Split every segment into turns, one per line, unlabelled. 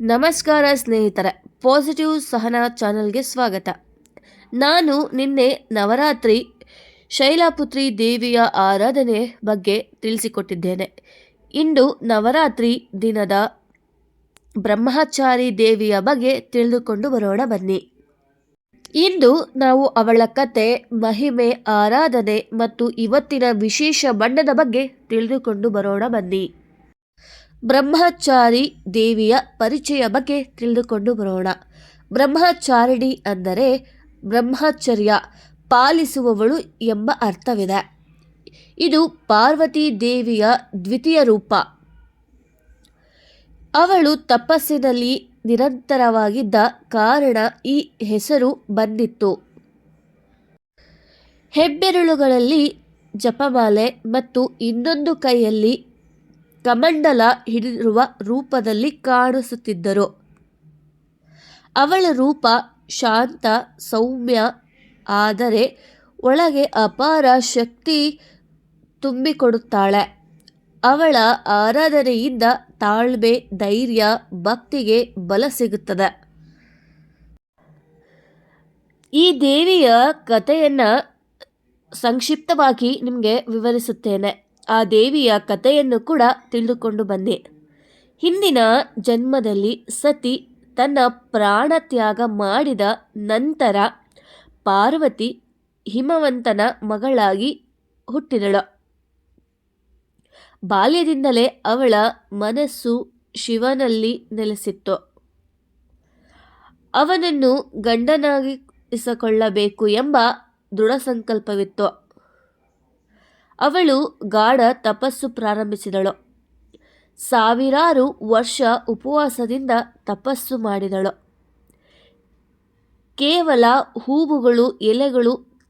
ನಮಸ್ಕಾರ ಸ್ನೇಹಿತರೆ ಪಾಸಿಟಿವ್ ಸಹನ ಚಾನಲ್ಗೆ ಸ್ವಾಗತ. ನಾನು ನಿನ್ನೆ ನವರಾತ್ರಿ ಶೈಲಾಪುತ್ರಿ ದೇವಿಯ ಆರಾಧನೆ ಬಗ್ಗೆ ತಿಳಿಸಿಕೊಟ್ಟಿದ್ದೇನೆ. ಇಂದು ನವರಾತ್ರಿ ದಿನದ ಬ್ರಹ್ಮಚಾರಿ ದೇವಿಯ ಬಗ್ಗೆ ತಿಳಿದುಕೊಂಡು ಬರೋಣ ಬನ್ನಿ. ಇಂದು ನಾವು ಅವಳ ಕತೆ, ಮಹಿಮೆ, ಆರಾಧನೆ ಮತ್ತು ಇವತ್ತಿನ ವಿಶೇಷ ಬಣ್ಣದ ಬಗ್ಗೆ ತಿಳಿದುಕೊಂಡು ಬರೋಣ ಬನ್ನಿ. ಬ್ರಹ್ಮಚಾರಿ ದೇವಿಯ ಪರಿಚಯ ಬಗ್ಗೆ ತಿಳಿದುಕೊಂಡು ಬರೋಣ. ಬ್ರಹ್ಮಚಾರಿಣಿ ಅಂದರೆ ಬ್ರಹ್ಮಚರ್ಯ ಪಾಲಿಸುವವಳು ಎಂಬ ಅರ್ಥವಿದೆ. ಇದು ಪಾರ್ವತಿ ದೇವಿಯ ದ್ವಿತೀಯ ರೂಪ. ಅವಳು ತಪಸ್ಸಿನಲ್ಲಿ ನಿರಂತರವಾಗಿದ್ದ ಕಾರಣ ಈ ಹೆಸರು ಬಂದಿತ್ತು. ಹೆಬ್ಬೆರಳುಗಳಲ್ಲಿ ಜಪಮಾಲೆ ಮತ್ತು ಇನ್ನೊಂದು ಕೈಯಲ್ಲಿ ಕಮಂಡಲ ಹಿಡಿದಿರುವ ರೂಪದಲ್ಲಿ ಕಾಣಿಸುತ್ತಿದ್ದರು. ಅವಳ ರೂಪ ಶಾಂತ, ಸೌಮ್ಯ, ಆದರೆ ಒಳಗೆ ಅಪಾರ ಶಕ್ತಿ ತುಂಬಿಕೊಡುತ್ತಾಳೆ. ಅವಳ ಆರಾಧನೆಯಿಂದ ತಾಳ್ಮೆ, ಧೈರ್ಯ, ಭಕ್ತಿಗೆ ಬಲ ಸಿಗುತ್ತದೆ. ಈ ದೇವಿಯ ಕಥೆಯನ್ನು ಸಂಕ್ಷಿಪ್ತವಾಗಿ ನಿಮಗೆ ವಿವರಿಸುತ್ತೇನೆ. ಆ ದೇವಿಯ ಕಥೆಯನ್ನು ಕೂಡ ತಿಳಿದುಕೊಂಡು ಬಂದೆ. ಹಿಂದಿನ ಜನ್ಮದಲ್ಲಿ ಸತಿ ತನ್ನ ಪ್ರಾಣ ತ್ಯಾಗ ಮಾಡಿದ ನಂತರ ಪಾರ್ವತಿ ಹಿಮವಂತನ ಮಗಳಾಗಿ ಹುಟ್ಟಿದಳು. ಬಾಲ್ಯದಿಂದಲೇ ಅವಳ ಮನಸ್ಸು ಶಿವನಲ್ಲಿ ನೆಲೆಸಿತ್ತು. ಅವನನ್ನು ಗಂಡನಾಗಿಸಿಕೊಳ್ಳಬೇಕು ಎಂಬ ದೃಢ ಸಂಕಲ್ಪವಿತ್ತು ಅವಳು ಗಾಢ ತಪಸ್ಸು ಪ್ರಾರಂಭಿಸಿದಳು. ಸಾವಿರಾರು ವರ್ಷ ಉಪವಾಸದಿಂದ ತಪಸ್ಸು ಮಾಡಿದಳು. ಕೇವಲ ಹೂವುಗಳು, ಎಲೆಗಳು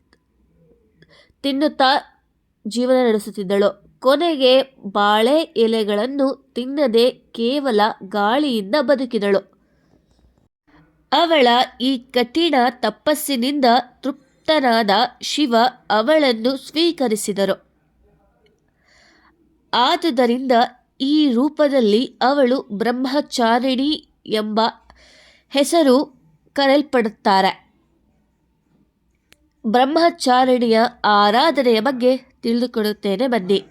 ತಿನ್ನುತ್ತಾ ಜೀವನ ನಡೆಸುತ್ತಿದ್ದಳು. ಕೊನೆಗೆ ಬಾಳೆ ಎಲೆಗಳನ್ನು ತಿನ್ನದೆ ಕೇವಲ ಗಾಳಿಯಿಂದ ಬದುಕಿದಳು. ಅವಳ ಈ ಕಠಿಣ ತಪಸ್ಸಿನಿಂದ ತೃಪ್ತನಾದ ಶಿವ ಅವಳನ್ನು ಸ್ವೀಕರಿಸಿದರು. ಆದುದರಿಂದ ಈ ರೂಪದಲ್ಲಿ ಅವಳು ಬ್ರಹ್ಮಚಾರಿಣಿ ಎಂಬ ಹೆಸರು ಕರೆಯಲ್ಪಡುತ್ತಾರೆ. ಬ್ರಹ್ಮಚಾರಿಣಿಯ ಆರಾಧನೆಯ ಬಗ್ಗೆ ತಿಳಿದುಕೊಡುತ್ತೇನೆ ಬನ್ನಿ.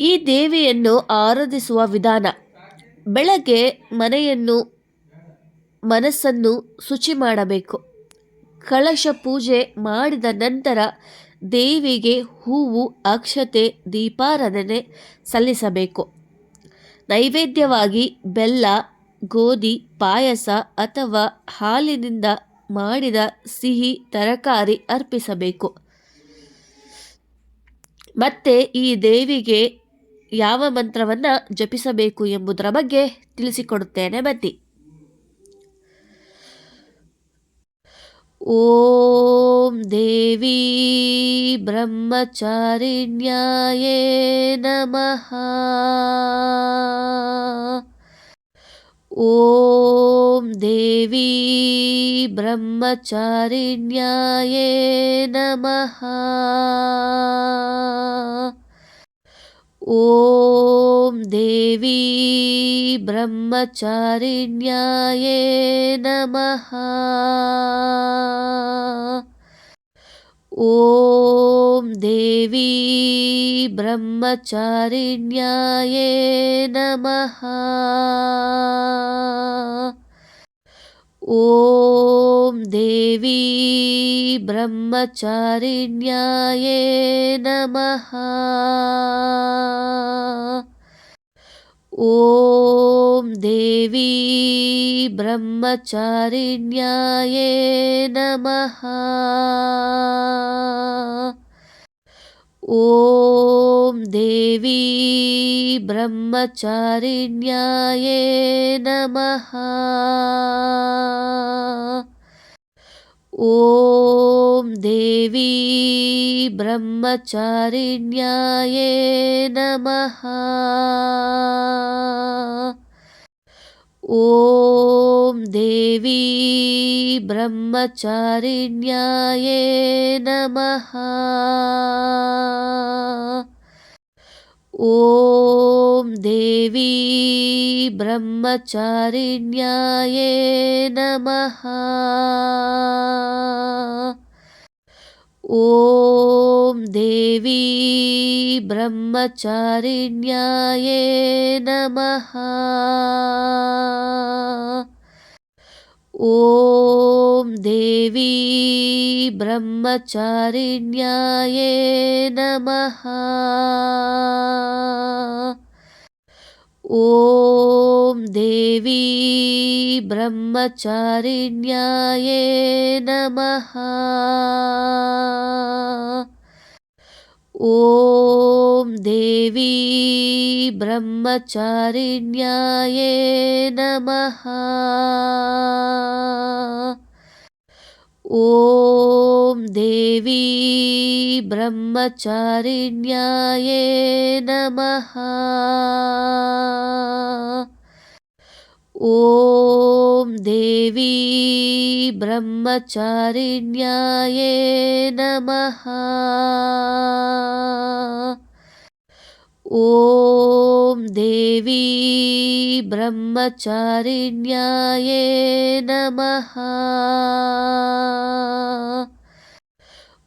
ಈ ದೇವಿಯನ್ನು ಆರಾಧಿಸುವ ವಿಧಾನ, ಬೆಳಗ್ಗೆ ಮನೆಯನ್ನು, ಮನಸ್ಸನ್ನು ಶುಚಿ ಮಾಡಬೇಕು ಕಳಶ ಪೂಜೆ ಮಾಡಿದ ನಂತರ ದೇವಿಗೆ ಹೂವು, ಅಕ್ಷತೆ, ದೀಪಾರಾಧನೆ ಸಲ್ಲಿಸಬೇಕು. ನೈವೇದ್ಯವಾಗಿ ಬೆಲ್ಲ, ಗೋಧಿ, ಪಾಯಸ ಅಥವಾ ಹಾಲಿನಿಂದ ಮಾಡಿದ ಸಿಹಿ, ತರಕಾರಿ ಅರ್ಪಿಸಬೇಕು. ಮತ್ತೆ ಈ ದೇವಿಗೆ ಯಾವ ಮಂತ್ರವನ್ನು ಜಪಿಸಬೇಕು ಎಂಬುದರ ಬಗ್ಗೆ ತಿಳಿಸಿಕೊಡುತ್ತೇನೆ. ಬನ್ನಿ. ॐ देवी ब्रह्मचारिण्याये नमः ॐ देवी ब्रह्मचारिण्याये नमः ॐ देवी ब्रह्मचारिण्याये नमः ॐ देवी ब्रह्मचारिण्याये नमः ॐ देवी ब्रह्मचारिण्याये नमः ॐ देवी ब्रह्मचारिण्याये नमः ॐ देवी ब्रह्मचारिण्याये नमः ॐ देवी ब्रह्मचारिण्याये नमः ॐ देवी ब्रह्मचारिण्याये नमः। ॐ देवी ब्रह्मचारिण्याये नमः ॐ देवी ब्रह्मचारिण्याये नमः। ॐ देवी ब्रह्मचारिण्याये नमः ॐ देवी ब्रह्मचारिण्याये नमः। ॐ देवी ब्रह्मचारिण्याये नमः ॐ देवी ब्रह्मचारिण्याये नमः। ॐ देवी ब्रह्मचारिण्याये नमः ॐ देवी ब्रह्मचारिण्याये नमः।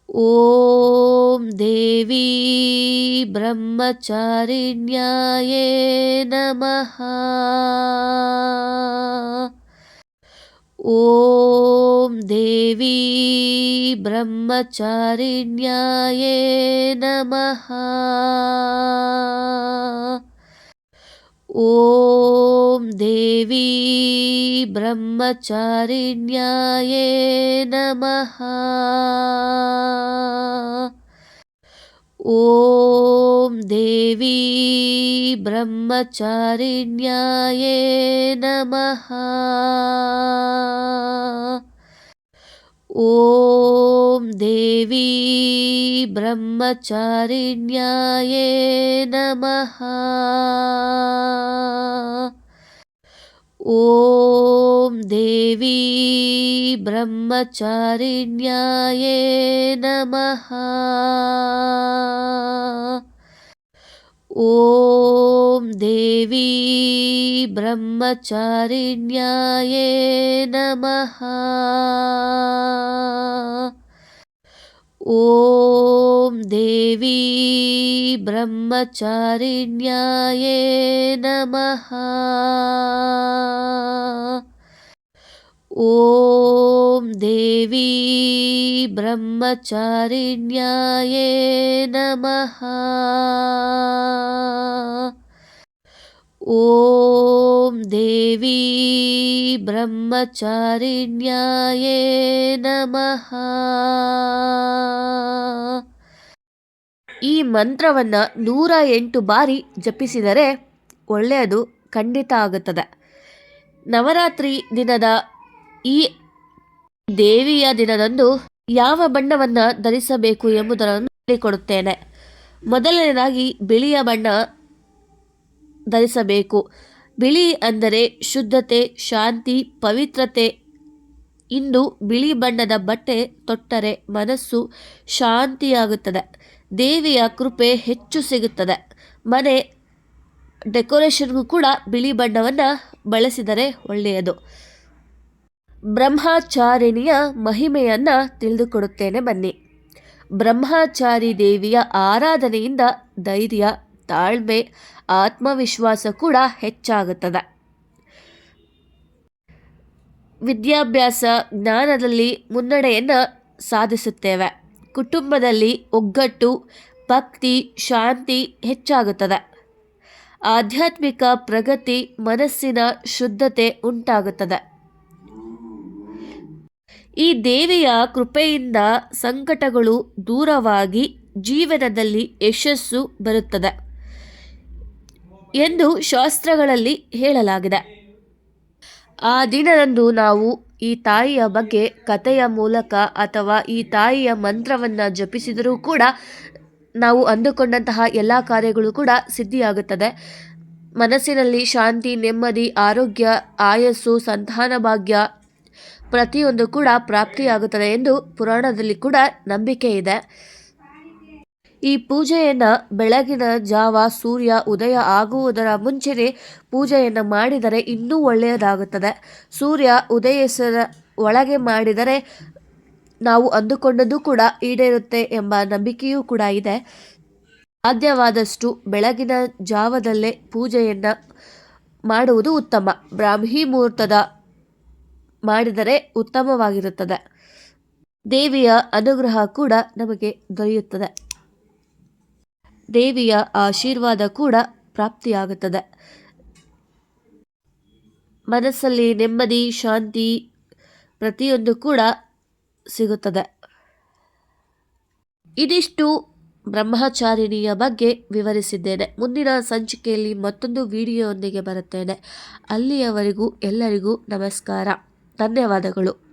ॐ देवी ब्रह्मचारिण्याये नमः ॐ देवी ब्रह्मचारिण्याये नमः। ॐ देवी ब्रह्मचारिण्याये नमः ॐ देवी ब्रह्मचारिण्याये नमः। ॐ देवी ब्रह्मचारिण्याये नमः ॐ देवी ब्रह्मचारिण्याये नमः। ॐ देवी ब्रह्मचारिण्याये नमः ॐ देवी ब्रह्मचारिण्याये नमः। ॐ देवी ब्रह्मचारिण्याये नमः ॐ देवी ब्रह्मचारिण्याये नमः ಈ ಮಂತ್ರವನ್ನು ನೂರ ಎಂಟು ಬಾರಿ ಜಪಿಸಿದರೆ ಒಳ್ಳೆಯದು ಖಂಡಿತ ಆಗುತ್ತದೆ ನವರಾತ್ರಿ ದಿನದ ಈ ದೇವಿಯ ದಿನದಂದು ಯಾವ ಬಣ್ಣವನ್ನು ಧರಿಸಬೇಕು ಎಂಬುದನ್ನು ಹೇಳಿಕೊಡುತ್ತೇನೆ ಮೊದಲನೇದಾಗಿ ಬಿಳಿಯ ಬಣ್ಣ ಧರಿಸಬೇಕು. ಬಿಳಿ ಅಂದರೆ ಶುದ್ಧತೆ, ಶಾಂತಿ, ಪವಿತ್ರತೆ. ಇಂದು ಬಿಳಿ ಬಣ್ಣದ ಬಟ್ಟೆ ತೊಟ್ಟರೆ ಮನಸ್ಸು ಶಾಂತಿಯಾಗುತ್ತದೆ. ದೇವಿಯ ಕೃಪೆ ಹೆಚ್ಚು ಸಿಗುತ್ತದೆ. ಮನೆ ಡೆಕೋರೇಷನ್ಗೂ ಕೂಡ ಬಿಳಿ ಬಣ್ಣವನ್ನು ಬಳಸಿದರೆ ಒಳ್ಳೆಯದು. ಬ್ರಹ್ಮಚಾರಿಣಿಯ ಮಹಿಮೆಯನ್ನು ತಿಳಿದುಕೊಡುತ್ತೇನೆ ಬನ್ನಿ. ಬ್ರಹ್ಮಚಾರಿ ದೇವಿಯ ಆರಾಧನೆಯಿಂದ ಧೈರ್ಯ ತಾಳ್ಮೆ, ಆತ್ಮವಿಶ್ವಾಸ ಕೂಡ ಹೆಚ್ಚಾಗುತ್ತದೆ. ವಿದ್ಯಾಭ್ಯಾಸ ಜ್ಞಾನದಲ್ಲಿ ಮುನ್ನಡೆಯನ್ನು ಸಾಧಿಸುತ್ತೇವೆ. ಕುಟುಂಬದಲ್ಲಿ ಒಗ್ಗಟ್ಟು, ಭಕ್ತಿ, ಶಾಂತಿ ಹೆಚ್ಚಾಗುತ್ತದೆ. ಆಧ್ಯಾತ್ಮಿಕ ಪ್ರಗತಿ ಮನಸ್ಸಿನ ಶುದ್ಧತೆ ಉಂಟಾಗುತ್ತದೆ. ಈ ದೇವಿಯ ಕೃಪೆಯಿಂದ ಸಂಕಟಗಳು ದೂರವಾಗಿ ಜೀವನದಲ್ಲಿ ಯಶಸ್ಸು ಬರುತ್ತದೆ. ಎಂದು ಶಾಸ್ತ್ರಗಳಲ್ಲಿ ಹೇಳಲಾಗಿದೆ. ಆ ದಿನದಂದು ನಾವು ಈ ತಾಯಿಯ ಬಗ್ಗೆ ಕಥೆಯ ಮೂಲಕ ಅಥವಾ ಈ ತಾಯಿಯ ಮಂತ್ರವನ್ನು ಜಪಿಸಿದರೂ ಕೂಡ ನಾವು ಅಂದುಕೊಂಡಂತಹ ಎಲ್ಲ ಕಾರ್ಯಗಳು ಕೂಡ ಸಿದ್ಧಿಯಾಗುತ್ತದೆ. ಮನಸ್ಸಿನಲ್ಲಿ ಶಾಂತಿ, ನೆಮ್ಮದಿ, ಆರೋಗ್ಯ, ಆಯಸ್ಸು, ಸಂತಾನ ಭಾಗ್ಯ ಪ್ರತಿಯೊಂದು ಕೂಡ ಪ್ರಾಪ್ತಿಯಾಗುತ್ತದೆ ಎಂದು ಪುರಾಣದಲ್ಲಿ ಕೂಡ ನಂಬಿಕೆ ಇದೆ. ಈ ಪೂಜೆಯನ್ನು ಬೆಳಗಿನ ಜಾವ ಸೂರ್ಯ ಉದಯ ಆಗುವುದರ ಮುಂಚೆನೇ ಪೂಜೆಯನ್ನು ಮಾಡಿದರೆ ಇನ್ನೂ ಒಳ್ಳೆಯದಾಗುತ್ತದೆ. ಸೂರ್ಯ ಉದಯಿಸದ ಒಳಗೆ ಮಾಡಿದರೆ ನಾವು ಅಂದುಕೊಂಡದ್ದು ಕೂಡ ಈಡೇರುತ್ತೆ ಎಂಬ ನಂಬಿಕೆಯೂ ಕೂಡ ಇದೆ. ಸಾಧ್ಯವಾದಷ್ಟು ಬೆಳಗಿನ ಜಾವದಲ್ಲೇ ಪೂಜೆಯನ್ನು ಮಾಡುವುದು ಉತ್ತಮ. ಬ್ರಾಹ್ಮಿ ಮುಹೂರ್ತದ ಮಾಡಿದರೆ ಉತ್ತಮವಾಗಿರುತ್ತದೆ. ದೇವಿಯ ಅನುಗ್ರಹ ಕೂಡ ನಮಗೆ ದೊರೆಯುತ್ತದೆ. ದೇವಿಯ ಆಶೀರ್ವಾದ ಕೂಡ ಪ್ರಾಪ್ತಿಯಾಗುತ್ತದೆ. ಮನಸ್ಸಲ್ಲಿ ನೆಮ್ಮದಿ, ಶಾಂತಿ ಪ್ರತಿಯೊಂದು ಕೂಡ ಸಿಗುತ್ತದೆ. ಇದಿಷ್ಟು ಬ್ರಹ್ಮಚಾರಿಣಿಯ ಬಗ್ಗೆ ವಿವರಿಸಿದ್ದೇನೆ. ಮುಂದಿನ ಸಂಚಿಕೆಯಲ್ಲಿ ಮತ್ತೊಂದು ವಿಡಿಯೋಯೊಂದಿಗೆ ಬರುತ್ತೇನೆ. ಅಲ್ಲಿಯವರೆಗೂ ಎಲ್ಲರಿಗೂ ನಮಸ್ಕಾರ. ಧನ್ಯವಾದಗಳು.